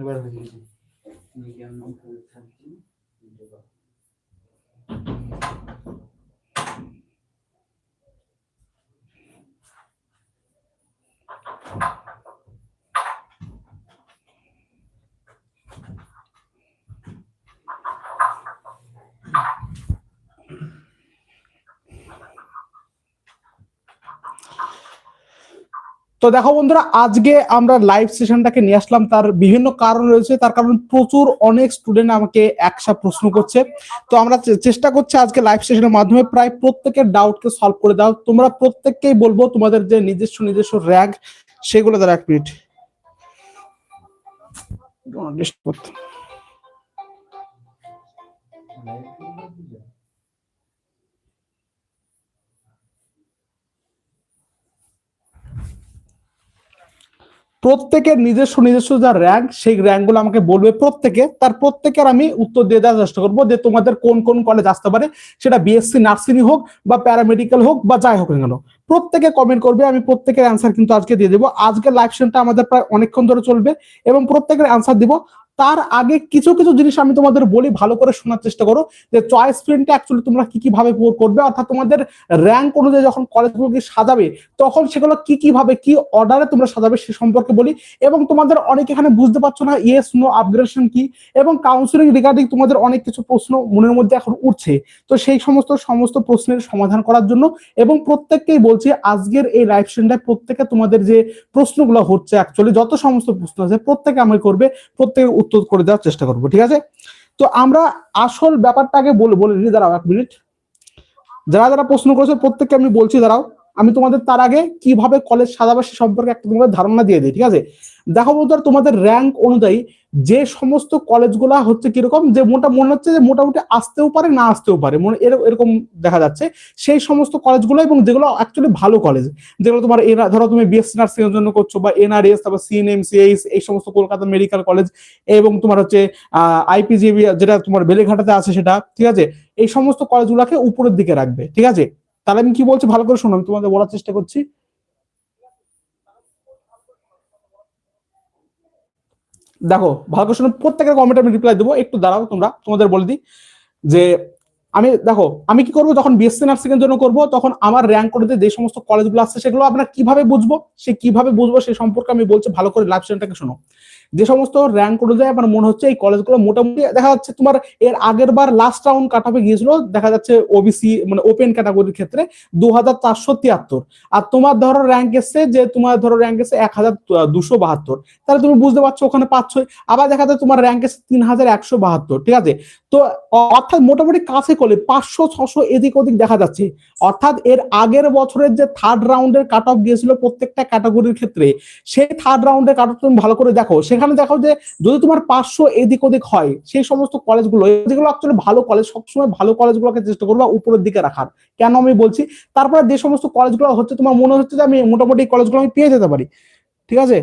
এবার হয়ে গেছে মিডিয়াম তো দেখো বন্ধুরা, আজকে আমরা লাইভ সেশনটাকে নিয়ে আসলাম। তার বিভিন্ন কারণ রয়েছে, তার কারণ প্রচুর অনেক স্টুডেন্ট আমাকে একসা প্রশ্ন করছে। তো আমরা চেষ্টা করছি আজকে লাইভ সেশনের মাধ্যমে প্রায় প্রত্যেকের ডাউটকে সলভ করে দাও তোমরা প্রত্যেককেই বলব, তোমাদের যে নিজস্ব নিজস্ব র্যাঙ্ক সেগুলো দ্বারা এক মিনিট করতে। প্রত্যেকের নিজস্ব নিজস্ব যা র্যাঙ্ক সেই র্যাঙ্কগুলো আমাকে বলবে প্রত্যেকে। তার প্রত্যেকের আমি উত্তর দিয়ে দেওয়ার চেষ্টা করব যে তোমাদের কোন কোন কলেজ আসতে পারে। সেটা বিএসসি নার্সিং হোক বা প্যারামেডিক্যাল হোক বা যাই হোক না কেন। প্রত্যেকে কমেন্ট করবে, আমি প্রত্যেকের অ্যান্সার কিন্তু আজকে দিয়ে দেবো। আজকে লাইভ সেশনটা আমাদের প্রায় অনেকক্ষণ ধরে চলবে এবং প্রত্যেকের অ্যান্সার দিব। তার আগে কিছু কিছু জিনিস আমি তোমাদের বলি, ভালো করে শোনার চেষ্টা করো, যে চয়েস প্রিন্টটা অ্যাকচুয়ালি তোমরা কি কি ভাবে করবে, অর্থাৎ তোমাদের র্যাঙ্ক অনুযায়ী যখন কলেজগুলোকে সাজাবে, তখন সেগুলো কি কি ভাবে, কি অর্ডারে তোমরা সাজাবে সে সম্পর্কে বলি, এবং তোমাদের অনেক এখানে বুঝতে পারছ না ইয়েস নো আপগ্রেডেশন কি, এবং কাউন্সিলিং রিগার্ডিং তোমাদের অনেক কিছু প্রশ্ন মনের মধ্যে এখন উঠছে। তো সেই সমস্ত সমস্ত প্রশ্নের সমাধান করার জন্য, এবং প্রত্যেককেই বলছি, আজকের এই লাইভ সেশনটায় প্রত্যেকে তোমাদের যে প্রশ্নগুলো হচ্ছে অ্যাকচুয়ালি যত সমস্ত প্রশ্ন আছে, প্রত্যেকে আমি করবে প্রত্যেকে উত্তর করে দেওয়ার চেষ্টা করব, ঠিক আছে? তো আমরা আসল ব্যাপারটাকে বলে বলে নিই দাঁড়াও এক মিনিট। যারা যারা প্রশ্ন করেছে, প্রত্যেককে আমি বলছি, দাঁড়াও। আমি তোমাদের তার আগে কীভাবে কলেজ সাজাবে সে সম্পর্কে একটা তোমাদের ধারণা দিয়ে দিই, ঠিক আছে? দেখো বলতো তোমাদের র্যাঙ্ক অনুযায়ী যে সমস্ত কলেজগুলা হচ্ছে কীরকম যে মোটা মনে হচ্ছে যে মোটামুটি আসতেও পারে, না আসতেও পারে। মনে এর- এরকম দেখা যাচ্ছে। সেই সমস্ত কলেজগুলো এবং যেগুলো অ্যাকচুয়ালি ভালো কলেজ, যেগুলো তোমার এরা ধরো তুমি বিএসসি নার্সিং এর জন্য করছ বা এনআরএস তারপর সিএনএমসিএইচ এই সমস্ত কলকাতা মেডিকেল কলেজ এবং তোমার হচ্ছে আইপিজিবি যেটা তোমার বেলেঘাটাতে আছে সেটা, ঠিক আছে? এই সমস্ত কলেজগুলোকে উপরের দিকে রাখবে, ঠিক আছে? তাহলে আমি কি বলছি? ভালো করে শোনো, আমি তোমাদের বলার চেষ্টা করছি। দেখো ভালো প্রশ্ন প্রত্যেকের কমেন্ট আমি রিপ্লাই দেবো। একটু দাঁড়াও তোমরা, তোমাদের বলে দিই যে আমি দেখো, আমি কি করব? যখন বিএসসি নার্সিং এর জন্য করব, তখন আমার র্যাঙ্ক করতে যে সমস্ত কলেজগুলো আসছে সেগুলো আপনারা কীভাবে বুঝব? সে কীভাবে বুঝব সে সম্পর্কে আমি বলছি, ভালো করে লাইভ সেশনটাকে শোনো। যে সমস্ত র্যাঙ্ক অনুযায়ী আমার মনে হচ্ছে এই কলেজগুলো মোটামুটি, দেখা যাচ্ছে তোমার এর আগের বার লাস্ট রাউন্ড কাট অফে গিয়েছিল, দেখা যাচ্ছে ওবিসি মানে ওপেন ক্যাটাগরির ক্ষেত্রে দু হাজার চারশো তিয়াত্তর। আর তোমার ধরো র্যাঙ্ক এসছে যে, তোমার ধরো র্যাঙ্ক এসছে এক হাজার দুশো বাহাত্তর। তাহলে তুমি বুঝতে পারছ ওখানে পাচ্ছই আবার দেখা যায় তোমার র্যাঙ্ক এসছে তিন হাজার একশো বাহাত্তর, ঠিক আছে? তো অর্থাৎ মোটামুটি কাছে করলে পাঁচশো, ছশো এদিক ওদিক দেখা যাচ্ছে। অর্থাৎ এর আগের বছরের যে থার্ড রাউন্ডের কাট অফ গিয়েছিল প্রত্যেকটা ক্যাটাগরির ক্ষেত্রে, সেই থার্ড রাউন্ডের কাট অফ তুমি ভালো করে দেখো। সেখানে দেখো যে যদি তোমার পাঁচশো এদিক ওদিক হয়, সেই সমস্ত কলেজগুলো যেগুলো অ্যাকচুয়ালি ভালো কলেজ সবসময় ভালো কলেজগুলোকে চেষ্টা করবা উপরের দিকে রাখার। কেন আমি বলছি? তারপরে যে সমস্ত কলেজগুলো হচ্ছে, তোমার মনে হচ্ছে যে আমি মোটামুটি কলেজগুলো আমি পেয়ে যেতে পারি। ঠিক আছে?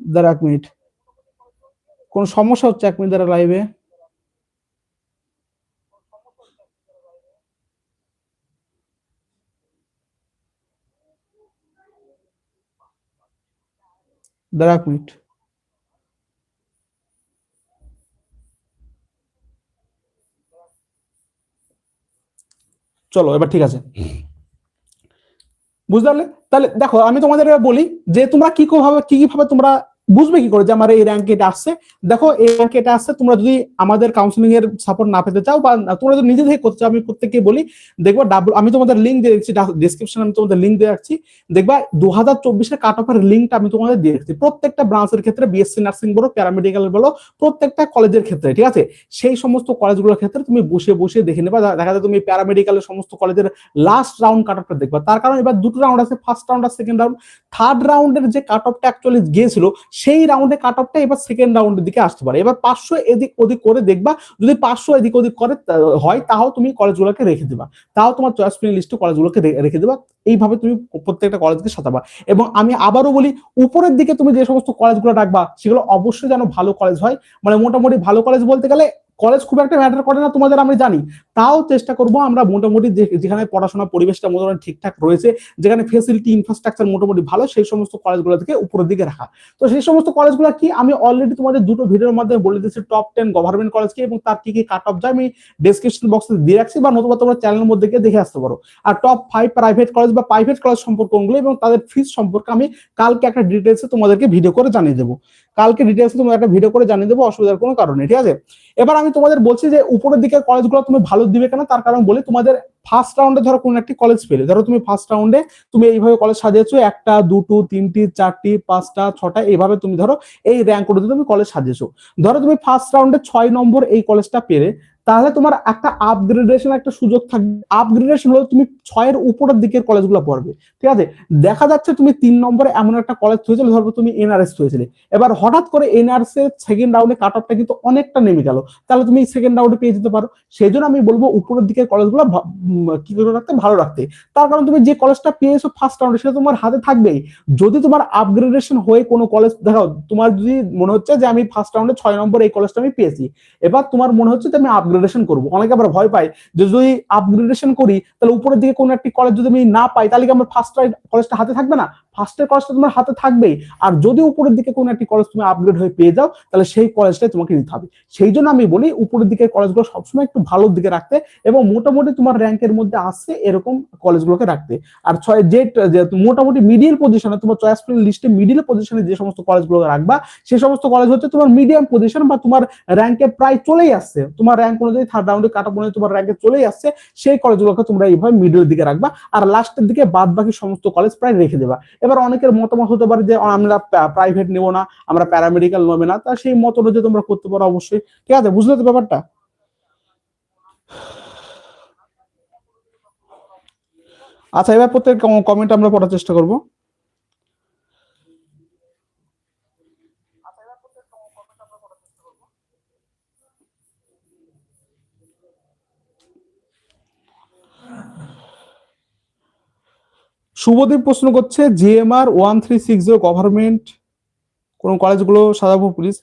দাঁড়া এক মিনিট কোন সমস্যা হচ্ছে এক মিনিট দাঁড়া লাইভে দাঁড়া এক মিনিট চলো, এবার ঠিক আছে। বুঝতে পারলে? তাহলে দেখো, আমি তোমাদের বলি যে তোমরা কি ভাবে কি কি ভাবে তোমরা বুঝবে কি করে যে আমার এই র্যাঙ্ক এটা আসছে? দেখো, এই র্যাঙ্ক এটা আসছে, তোমরা যদি আমাদের কাউন্সিলিং এর সাপোর্ট না পেতে চাও বা তোমরা যদি নিজে থেকে করতে চাও, আমি প্রত্যেককে বলি, দেখব ডাব্লু আমি তোমাদের লিঙ্ক দিয়ে দিচ্ছি ডিসক্রিপশনে আমি তোমাদের লিঙ্ক দিয়ে রাখছি। দেখবা দু হাজার চব্বিশের কাট অফের লিঙ্কটা আমি তোমাদের দিয়ে রাখছি। প্রত্যেকটা ব্রাঞ্চের ক্ষেত্রে বিএসসি নার্সিং বলো প্যারামেডিক্যাল বলো, প্রত্যেকটা কলেজের ক্ষেত্রে, ঠিক আছে? সেই সমস্ত কলেজগুলোর ক্ষেত্রে তুমি বসে বসে দেখে নেবা। দেখা যায় তুমি প্যারামেডিক্যালের সমস্ত কলেজের লাস্ট রাউন্ড কাট অফটা দেখবা। তার কারণ এবার দুটো রাউন্ড আছে ফার্স্ট রাউন্ড আর সেকেন্ড রাউন্ড থার্ড রাউন্ডের যে কাট অফটা অ্যাকচুয়ালি গিয়েছিল সেই রাউন্ডে কাট অফটা এবার সেকেন্ড রাউন্ডের দিকে আসতে পারে। এবার পাঁচশো এদিক ওদিক করে দেখবা, যদি পাঁচশো এদিক ওদিক করে হয়, তাও তুমি কলেজগুলোকে রেখে দেবা। তাও তোমার চয়েস ফ্রি লিস্টে কলেজগুলোকে রেখে দেবা। এইভাবে তুমি প্রত্যেকটা কলেজকে সাজাবা। এবং আমি আবারও বলি, উপরের দিকে তুমি যে সমস্ত কলেজগুলো রাখবা, সেগুলো অবশ্যই যেন ভালো কলেজ হয়। মানে মোটামুটি ভালো কলেজ বলতে গেলে কলেজ খুব একটা ম্যাটার করে না, তোমাদের আমি জানি। তাও চেষ্টা করব আমরা মোটামুটি যেখানে পড়াশোনা পরিবেশটা মোটামুটি ঠিকঠাক রয়েছে, যেখানে ফেসিলিটি ইনফ্রাস্ট্রাকচার মোটামুটি ভালো, সেই সমস্ত কলেজগুলো থেকে উপরের দিকে রাখা। তো সেই সমস্ত কলেজগুলো কি, আমি অলরেডি তোমাদের দুটো ভিডিওর মাধ্যমে বলে দিচ্ছি টপ টেন গভর্নমেন্ট কলেজ কি, এবং তার কি কি কাট অফ যায়, আমি ডেসক্রিপশন বক্সে দিয়ে রাখছি, বা নতুবা তোমরা চ্যানেলের মধ্যে গিয়ে দেখে আসতে পারো। আর টপ ফাইভ প্রাইভেট কলেজ বা প্রাইভেট কলেজ সম্পর্কে কোনগুলো এবং তাদের ফিস সম্পর্কে আমি কালকে একটা ডিটেলসে তোমাদেরকে ভিডিও করে জানিয়ে দেবো। কালকে ডিটেলসে তোমাদের একটা ভিডিও করে জানিয়ে দেবো, অসুবিধার কোনো কারণ ঠিক আছে? এবার আমি তোমাদের বলছি যে উপরের দিকে কলেজগুলো তুমি ভালো দিবে কেন? তার কারণ বলি, তোমাদের ফার্স্ট রাউন্ডে ধরো কোন একটি কলেজ পেলে ধরো তুমি ফার্স্ট রাউন্ডে তুমি এইভাবে কলেজ সাজিয়েছো, একটা, দুটো, তিনটি, চারটি, পাঁচটা, ছটা, এইভাবে তুমি ধরো এই র্যাঙ্ক করে তুমি কলেজ সাজিয়েছো। ধরো তুমি ফার্স্ট রাউন্ডে ছয় নম্বর এই কলেজটা পেলে তাহলে তোমার একটা আপগ্রেডেশন একটা সুযোগ থাকবে। আপগ্রেডেশন হলো তুমি ছয়ের উপরের দিকের কলেজগুলো পড়বে। ঠিক আছে? দেখা যাচ্ছে তুমি তিন নম্বরে এমন একটা কলেজ হয়েছিল, ধরো তুমি এনআরএস হয়েছিলে। এবার হঠাৎ করে এনআরএস এর সেকেন্ড রাউন্ডে কাট অফটা কিন্তু অনেকটা নেমে গেল। তাহলে তুমি সেকেন্ড রাউন্ডে পেয়ে যেতে পারো। সেই জন্য আমি বলব উপরের দিকের কলেজগুলো কি করে রাখতে? ভালো রাখতে। তার কারণ তুমি যে কলেজটা পেয়েছ ফার্স্ট রাউন্ডে সেটা তোমার হাতে থাকবেই। যদি তোমার আপগ্রেডেশন হয়ে কোনো কলেজ দেখো, তোমার যদি মনে হচ্ছে যে আমি ফার্স্ট রাউন্ডে ছয় নম্বর এই কলেজটা আমি পেয়েছি, এবার তোমার মনে হচ্ছে যে আমি আপগ্রেডেশন করব। অনেকে আবার ভয় পায় যে যদি আপগ্রেডেশন করি, তাহলে উপরের দিকে কোনো একটি কলেজ যদি আমি না পাই, তাহলে কি আমার ফার্স্ট কলেজটা হাতে থাকবে না? ফার্স্টের কলেজটা তোমার হাতে থাকবেই। আর যদি উপরের দিকে কোনো একটি কলেজ তুমি আপগ্রেড হয়ে পেয়ে যাও, তাহলে সেই কলেজটাই তোমাকে নিতে হবে। সেই জন্য আমি বলি, উপরের দিকের কলেজগুলো সবসময় একটু ভালোর দিকে রাখতে এবং মোটামুটি তোমার র্যাঙ্কের মধ্যে আসছে এরকম কলেজগুলোকে রাখতে। আর ছয়, যে মোটামুটি মিডিল পজিশনে তোমার চয়েস লিস্টে মিডিল পজিশনে যে সমস্ত কলেজগুলো রাখবা সেই সমস্ত কলেজ হচ্ছে তোমার মিডিয়াম পজিশন বা তোমার র্যাঙ্কে প্রায় চলেই আসছে। তোমার র্যাঙ্ক অনুযায়ী থার্ড রাউন্ডে কাটা অনুযায়ী তোমার র্যাঙ্কে চলেই আসছে, সেই কলেজগুলোকে তোমরা এইভাবে মিডিলের দিকে রাখবা। আর লাস্টের দিকে বাদ বাকি সমস্ত কলেজ প্রায় রেখে দেবা। এবার অনেকের মতামত হতে পারে যে আমরা প্রাইভেট নেব না, আমরা প্যারামেডিক্যাল নেবে না। তা সেই মত অনুযায়ী তোমরা করতে পারো অবশ্যই। ঠিক আছে? বুঝলে তো ব্যাপারটা? আচ্ছা এবার প্রত্যেক কমেন্ট আমরা পড়ার চেষ্টা করব। শুভদীপ প্রশ্ন করছে GMR one three six zero government কোন কলেজগুলো সাজাবো পুলিশ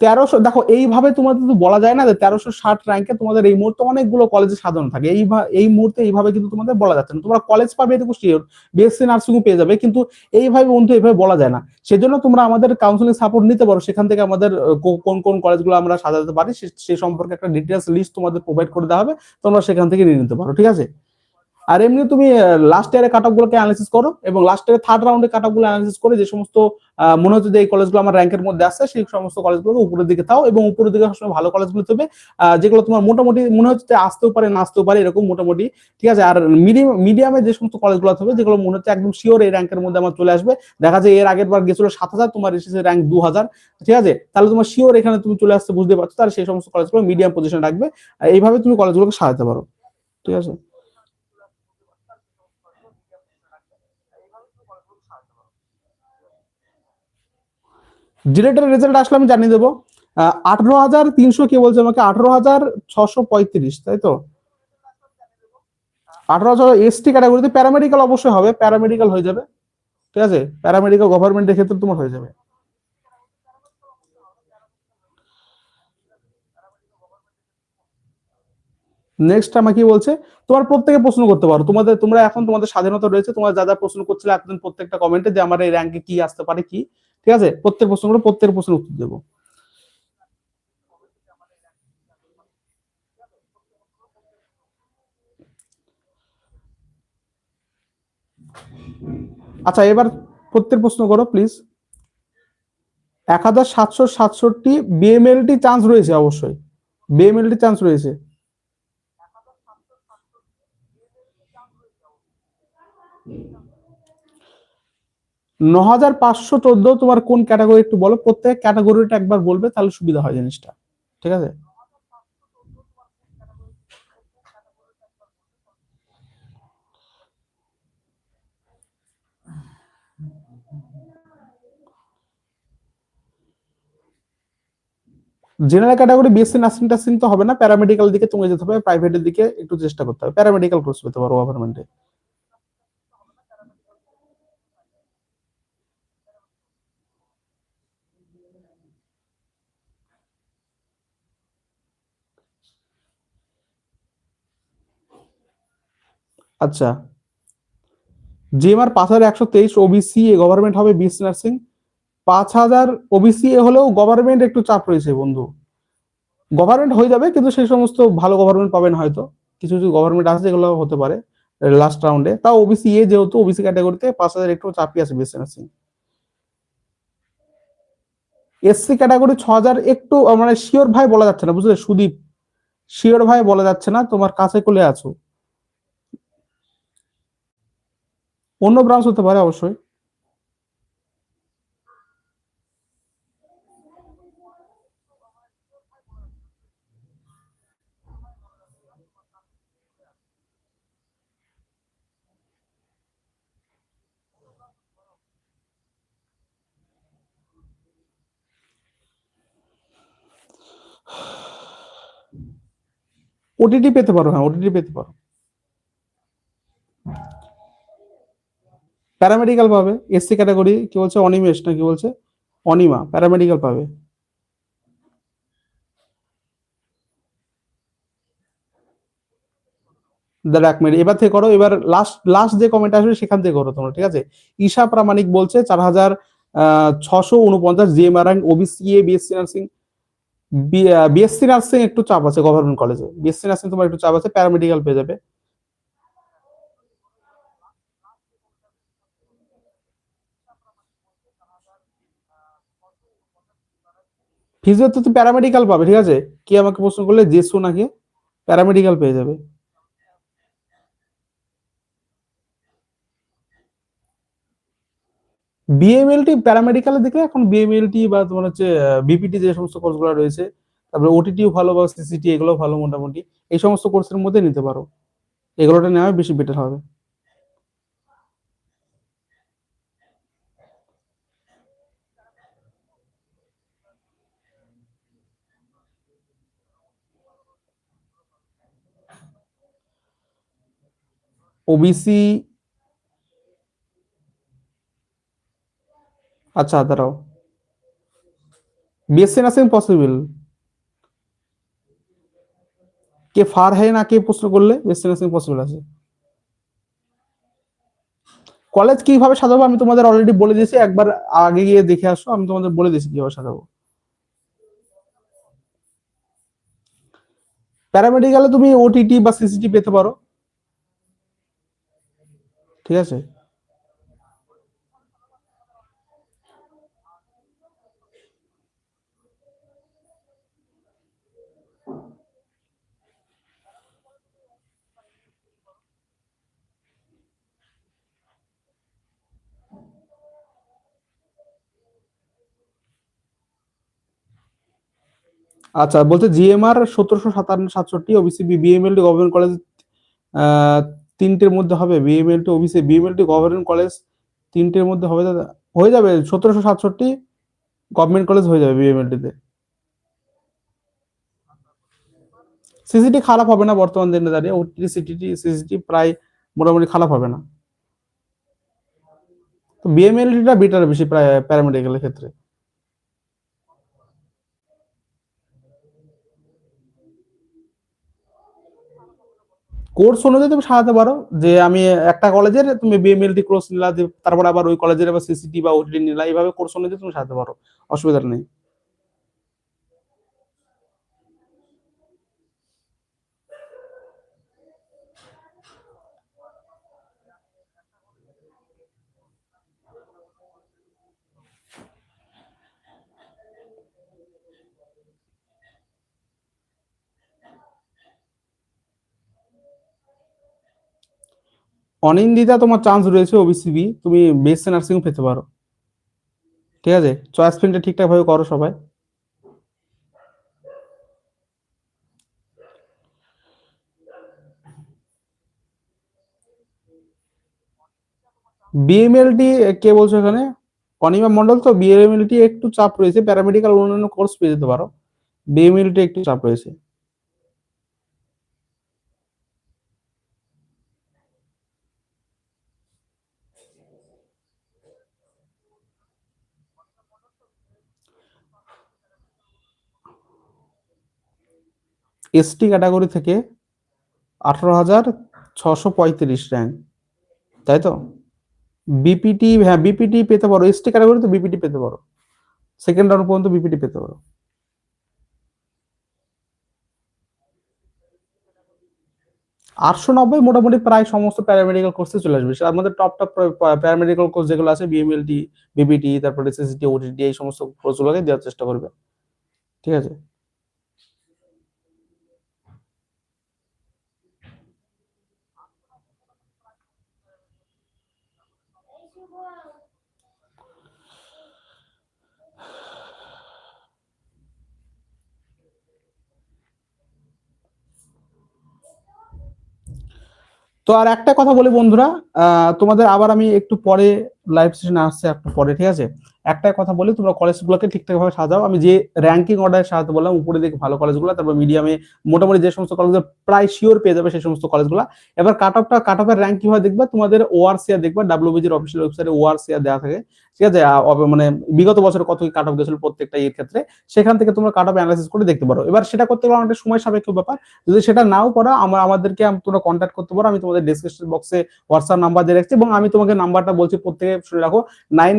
তেরোশো, দেখো, এইভাবে তোমাদের তো বলা যায় না যে তেরোশো ষাট র্যাঙ্কে তোমাদের এই মুহূর্তে অনেকগুলো কলেজে সাজানো থাকে। এই এই মুহূর্তে এইভাবে কিন্তু তোমাদের বলা যাচ্ছে না। তোমরা কলেজ পাবে এটুকু শিওর বিএসসি নার্সিং পেয়ে যাবে, কিন্তু এইভাবে বন্ধু, এইভাবে বলা যায় না। সেজন্য তোমরা আমাদের কাউন্সিলিং সাপোর্ট নিতে পারো, সেখান থেকে আমাদের কোন কোন কলেজগুলো আমরা সাজাতে পারি, সে সম্পর্কে একটা ডিটেলস লিস্ট তোমাদের প্রোভাইড করে দেওয়া হবে, তোমরা সেখান থেকে নিয়ে নিতে পারো, ঠিক আছে? আর এমনি তুমি লাস্ট ইয়ারের কাট গুলোকে অ্যানালিসিস করো এবং লাস্ট ইয়ারের থার্ড রাউন্ডে কাটগুলো অ্যানালিসিস করে যে সমস্ত মনে হচ্ছে যে এই কলেজগুলো আমার র্যাঙ্কের মধ্যে আসছে সেই সমস্ত কলেজগুলোকে উপরের দিকে থাও এবং উপরের দিকে সবসময় ভালো কলেজগুলো হবে যেগুলো তোমার মোটামুটি মনে হচ্ছে যে আসতেও পারে না আসতেও পারে, এরকম মোটামুটি, ঠিক আছে? আর মিডিয়াম মিডিয়ামে যে সমস্ত কলেজগুলো হবে, যেগুলো মনে হচ্ছে একদম শিওর এই র্যাঙ্কের মধ্যে আমার চলে আসবে, দেখা যায় এর আগের বার গেছিল সাত হাজার, তোমার এসেছে র্যাঙ্ক দু হাজার, ঠিক আছে? তাহলে তোমার শিওর এখানে তুমি চলে আসতে বুঝতে পারছ, তাহলে সেই সমস্ত কলেজগুলো মিডিয়াম পজিশন রাখবে, এইভাবে তুমি কলেজগুলোকে সাজাতে পারো, ঠিক আছে? ডিলেটের রেজাল্ট আসলে আমি জানিয়ে দেবো। আঠারো হাজার তিনশো কে বলছে আমাকে? আঠারো হাজার ছশো পঁয়ত্রিশ, তাই তো? আঠারো হাজার এসটি ক্যাটাগরিতে প্যারামেডিক্যাল অবশ্যই হবে প্যারামেডিক্যাল হয়ে যাবে। ঠিক আছে? প্যারামেডিক্যাল গভর্নমেন্টের ক্ষেত্রে তোমার হয়ে যাবে। নেক্সট আমাকে বলছে? তোমার প্রত্যেকে প্রশ্ন করতে পারো। তোমাদের, তোমরা এখন তোমাদের স্বাধীনতা রয়েছে, তোমরা যা যা প্রশ্ন করছিলে এতদিন প্রত্যেকটা কমেন্টে যে আমার এই র্যাঙ্কে কি আসতে পারে, কি? ঠিক আছে? প্রত্যেক প্রশ্ন প্রশ্নগুলো প্রত্যেক প্রশ্নের উত্তর দেবো। আচ্ছা এবার প্রত্যেক প্রশ্ন করো প্লিজ এক হাজার সাতশো সাতষট্টি বিএমএলটি চান্স রয়েছে অবশ্যই। বিএমএলটি চান্স রয়েছে। ন হাজার পাঁচশো চোদ্দ তোমার কোন ক্যাটাগরি একটু বলো? প্রত্যেক ক্যাটাগরিটা একবার বলবে, তাহলে সুবিধা হয় জিনিসটা। ঠিক আছে? জেনারেল ক্যাটাগরি বিএসসি নার্সিং টার্সিং তো হবে না। প্যারামেডিক্যাল দিকে তুমি যেতে হবে প্রাইভেটের দিকে একটু চেষ্টা করতে হবে। প্যারামেডিক্যাল কোর্স পেতে পারো গভর্নমেন্টে আচ্ছা। জিএমআর পাঁচ হাজার একশো তেইশ ওবিসি এ গভর্নমেন্ট হবে বিএসসি নার্সিং পাঁচ হাজার ওবিসি এ হলেও গভর্নমেন্ট একটু চাপ রয়েছে বন্ধু। গভর্নমেন্ট হয়ে যাবে, কিন্তু সেই সমস্ত ভালো গভর্নমেন্ট পাবেন হয়তো। কিছু কিছু গভর্নমেন্ট আছে যেগুলো হতে পারে লাস্ট রাউন্ডে তাও ওবিসি এ যেহেতু ওবিসি ক্যাটাগরিতে পাঁচ হাজার একটু চাপই আছে বিএসসি নার্সিং এসসি ক্যাটাগরি ছ হাজার একটু মানে শিওর ভাই বলা যাচ্ছে না, বুঝলে সুদীপ? শিওর ভাই বলা যাচ্ছে না, তোমার কাছে কোলে আছো। অন্য ব্রাঞ্চ হতে পারে অবশ্যই। ওটিটি পেতে পারো হ্যাঁ ওটিটি পেতে পারো। প্যারামেডিক্যাল পাবে এসসি ক্যাটাগরি কি বলছে? অনিমেষ না কি বলছে? অনিমা প্যারামেডিক্যাল পাবে। এক মিনিট এবার থেকে করো, এবার লাস্ট লাস্ট যে কমেন্ট আসবে সেখান থেকে করো তোমরা, ঠিক আছে? ঈশা প্রামাণিক বলছে চার হাজার ছশো উনপঞ্চাশ GMR rank OBC A BSc nursing BSc nursing একটু চাপ আছে গভর্নমেন্ট কলেজে বিএসসি নার্সিং তোমার একটু চাপ আছে প্যারামেডিক্যাল পেয়ে যাবে। ফিজিও তো প্যারামেডিক্যাল পাবে, ঠিক আছে? কি আমাকে প্রশ্ন করলে, জেসু নাকি? প্যারামেডিক্যাল পেয়ে যাবে। বিএমএলটি প্যারামেডিক্যালে দেখলে এখন বিএমএলটি বা তোমার হচ্ছে বিপিটি যে সমস্ত কোর্সগুলো রয়েছে, তারপরে ওটিটিও ভালো বা সিসিটি এগুলো ভালো মোটামুটি, এই সমস্ত কোর্সের মধ্যে নিতে পারো। এগুলোটা নেওয়া বেশি বেটার হবে। ওবিসি আচ্ছা দাঁড়াও। বিএসসি নার্সিং পসিবল কে ফার है না কে প্রশ্ন করলে বিএসসি নার্সিং পসিবল আছে? কলেজ কীভাবে সাজাবো? আমি তোমাদের অলরেডি বলে দিয়েছি, একবার আগে গিয়ে দেখে আসো, আমি তোমাদের বলে দিয়েছি কীভাবে সাজাবো। প্যারামেডিক্যালে তুমি ওটিটি বা সিসিটি পেতে পারো। ঠিক আছে? আচ্ছা বলতে জিএমআর সতেরোশো সাতান্ন সাতষট্টি ওবিসি বিএমএল গভর্নমেন্ট কলেজ তিনটের মধ্যে হবে BML two OBC BML two government college তিনটের মধ্যে হবে দাদা, হয়ে যাবে, সতেরোশো সাতষট্টি গভর্নমেন্ট কলেজ হয়ে যাবে বিএমএলটিতে সিসিটি খারাপ হবে না বর্তমান দিনে দাঁড়িয়ে ওটি সিটিটি সিসিটি প্রায় মোটামুটি খারাপ হবে না। তো বিএমএলটিটা বেটার বেশি প্রায় প্যারামেডিক্যালের ক্ষেত্রে। কোর্স অনুযায়ী তুমি সাজাতে পারো। যে আমি একটা কলেজের তুমি বিএমএলটি কোর্স নিলা তারপর আবার ওই কলেজের আবার সিসিটি বা ওটিডি নিলা, এইভাবে কোর্স অনুযায়ী তুমি সাজাতে পারো। অসুবিধা নেই। অনিন্দিতা তোমার চান্স রয়েছে ওবিসিবি তুমি বিএসসি নার্সিং পেতে পারো। ঠিক আছে? চয়েস ফিল্ডটা ঠিকঠাক ভাবে করো সবাই। বিএমএলটি কে বলছো এখানে? অনিমা মন্ডল তো বিএমএলটি একটু চাপ রয়েছে। প্যারামেডিক্যাল অন্যান্য কোর্স পেয়ে যেতে পারো। বিএমএলটি একটু চাপ রয়েছে। এসটি ক্যাটাগরি থেকে আঠারো হাজার ছশো পঁয়ত্রিশ র্যাঙ্ক তাই তো? বিপিটি হ্যাঁ বিপিটি পেতে পারো। এসটি ক্যাটাগরি তো বিপিটি পেতে পারো। সেকেন্ড রাউন্ড পর্যন্ত বিপিটি পেতে পারো। আটশো নব্বই মোটামুটি প্রায় সমস্ত প্যারামেডিক্যাল কোর্সে চলে আসবে। সেটা আমাদের টপ টপ প্যারামেডিক্যাল কোর্স যেগুলো আছে বিএমএলটি বিবিটি তারপরে এসএসটি ওটিটি এই সমস্ত কোর্সগুলোকে দেওয়ার চেষ্টা করবে। ঠিক আছে? তো আর একটা কথা বলি বন্ধুরা তোমাদের আবার আমি একটু পরে লাইভ সেশনে আসছে একটু পরে, ঠিক আছে? একটা কথা বলি, তোমরা কলেজগুলোকে ঠিকঠাক ভাবে সাজাও। আমি যে র্যাঙ্কিং অর্ডার সাজাতে বললাম, উপরে দিকে ভালো কলেজগুলো তারপর মিডিয়ামে মোটামুটি যে সমস্ত কলেজগুলো প্রায় শিওর পেয়ে যাবে সেই সমস্ত কলেজগুলো এবার কাট অফটা কাট অফের র্যাঙ্ক কীভাবে দেখবে? তোমাদের ওআরসিআর দেখবে ডাব্লিউবিজির অফিসিয়াল ওয়েবসাইটে ওআরসিআর দেওয়া থাকে, ঠিক আছে? মানে বিগত বছরে কত কি কাট অফ গেছিল প্রত্যেকটা এর ক্ষেত্রে, সেখান থেকে তোমরা কাট অফ অ্যানালাইসিস করে দেখতে পারো। এবার সেটা করতে গেলে অনেকটা সময় সাপেক্ষ ব্যাপার। যদি সেটা নাও করো আমরা আমাদেরকে আম- তোমরা কন্ট্যাক্ট করতে পারো। আমি তোমাদের ডিসক্রিপশন বক্সে হোয়াটসঅ্যাপ নাম্বার দিয়ে রাখছি এবং আমি তোমাকে নাম্বারটা বলছি প্রত্যেকে শুনে রাখো nine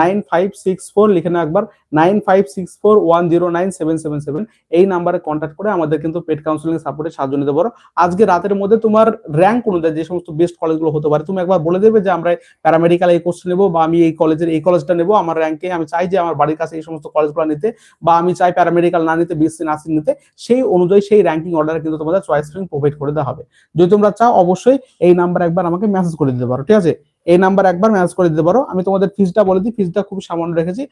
nine five six four লিখে একবার nine five six four one zero nine seven seven seven এই নাম্বারে কন্ট্যাক্ট করে আমাদের কিন্তু পেড কাউন্সিলিং সাপোর্টে সাহায্য নিতে পারো। আজকে রাতের মধ্যে তোমার র্যাঙ্ক অনুযায়ী যে সমস্ত বেস্ট কলেজগুলো হতে পারে, তুমি একবার বলে দেবে যে আমরা প্যারামেডিক্যাল এই কোর্স নেব বা আমি এই কলেজের এই কলেজটা নেব, আমার র্যাঙ্কে আমি চাই যে আমার বাড়ির কাছে এই সমস্ত কলেজগুলো নিতে বা আমি চাই প্যারামেডিক্যাল না নিতে বিএসসি নার্সিং নিতে, সেই অনুযায়ী সেই র্যাঙ্কিং অর্ডার কিন্তু তোমাদের চয়েস প্রোভাইড করে দেওয়া হবে। যদি তোমরা চাও অবশ্যই এই নাম্বার একবার আমাকে মেসেজ করে দিতে পারো ঠিক আছে? এই নাম্বার একবার ম্যানেজ করে দিতে পারো। আমি তোমাদের ফিজটা বলে দিই ফিজটা খুব সামান্য রেখেছি।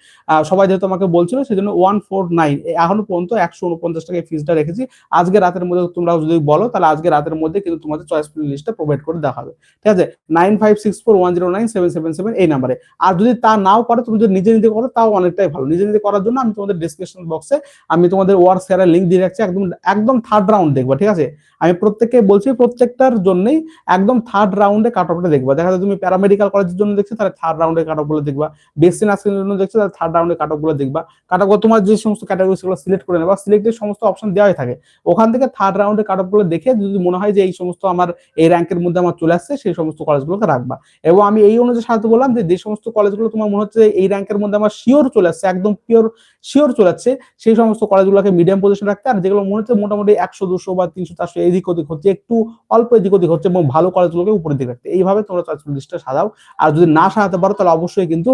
সবাই যেহেতু আমাকে বলছিল সেই জন্য ওয়ান ফোর নাইন এখনও পর্যন্ত একশো উনপঞ্চাশ টাকা ফিজটা রেখেছি। আজকে রাতের মধ্যে তোমরা যদি বলো, তাহলে আজকে রাতের মধ্যে কিন্তু তোমাদের চয়েস লিস্টটা প্রোভাইড করে দেওয়া হবে। ঠিক আছে? Nine five six four one zero nine seven seven seven এই নাম্বারে আর যদি তা নাও পারো, তুমি যদি নিজে নিজে করো, তাও অনেকটাই ভালো। নিজে নিজে করার জন্য আমি তোমাদের ডিসক্রিপশন বক্সে আমি তোমাদের ওয়ার শেয়ারের লিঙ্ক দিয়ে রাখছি। একদম একদম থার্ড রাউন্ড দেখবা, ঠিক আছে? আমি প্রত্যেককে বলছি, প্রত্যেকটার জন্যই একদম থার্ড রাউন্ডে কাট অফটা দেখবা। দেখা যায় তুমি প্যারামেডিক্যাল কলেজের জন্য দেখছ, তাহলে থার্ড রাউন্ডে কাট অফগুলো দেখবা। বিএসসি নার্সিং জন্য দেখছ, তাহলে থার্ড রাউন্ডে কাট অফগুলো দেখবা। কাট অফ তোমার যে সমস্ত ক্যাটাগরি সেগুলো সিলেক্ট করে নেবা সিলেক্টের সমস্ত অপশন দেওয়াই থাকে। ওখান থেকে থার্ড রাউন্ডে কাট অফগুলো দেখে যদি মনে হয় যে এই সমস্ত আমার এই র্যাঙ্কের মধ্যে আমার চলে আসছে, সেই সমস্ত কলেজগুলোকে রাখবা। এবং আমি এই অনুযায়ী সাথে বললাম যে যে সমস্ত কলেজগুলো তোমার মনে হচ্ছে এই র্যাঙ্কের মধ্যে আমার শিওর চলে আসছে, একদম পিওর শিওর চলে আসছে, সেই সমস্ত কলেজগুলোকে মিডিয়াম পজিশন রাখতে আর যেগুলো মনে হচ্ছে মোটামুটি একশো, দুশো বা তিনশো, চারশো এদিক ওদিক হচ্ছে, একটু অল্প এদিক ওদিক হচ্ছে, এবং ভালো কলেজগুলোকে উপরের দিকে রাখতে এইভাবে তোমরা চয়েস লিস্টটা সাজাও আর যদি না সাজাতে পারো, তাহলে অবশ্যই কিন্তু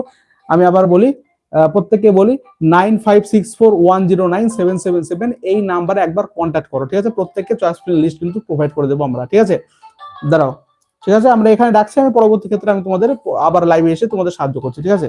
আমি আবার বলি প্রত্যেককে বলি nine five six four one zero nine seven seven seven এই নাম্বারে একবার কন্ট্যাক্ট করো, ঠিক আছে? প্রত্যেককে চয়েস লিস্ট কিন্তু প্রোভাইড করে দেবো আমরা, ঠিক আছে? দাঁড়াও, ঠিক আছে? আমরা এখানে ডাকছি আমি পরবর্তী ক্ষেত্রে আমি তোমাদের আবার লাইভে এসে তোমাদের সাহায্য করছি, ঠিক আছে?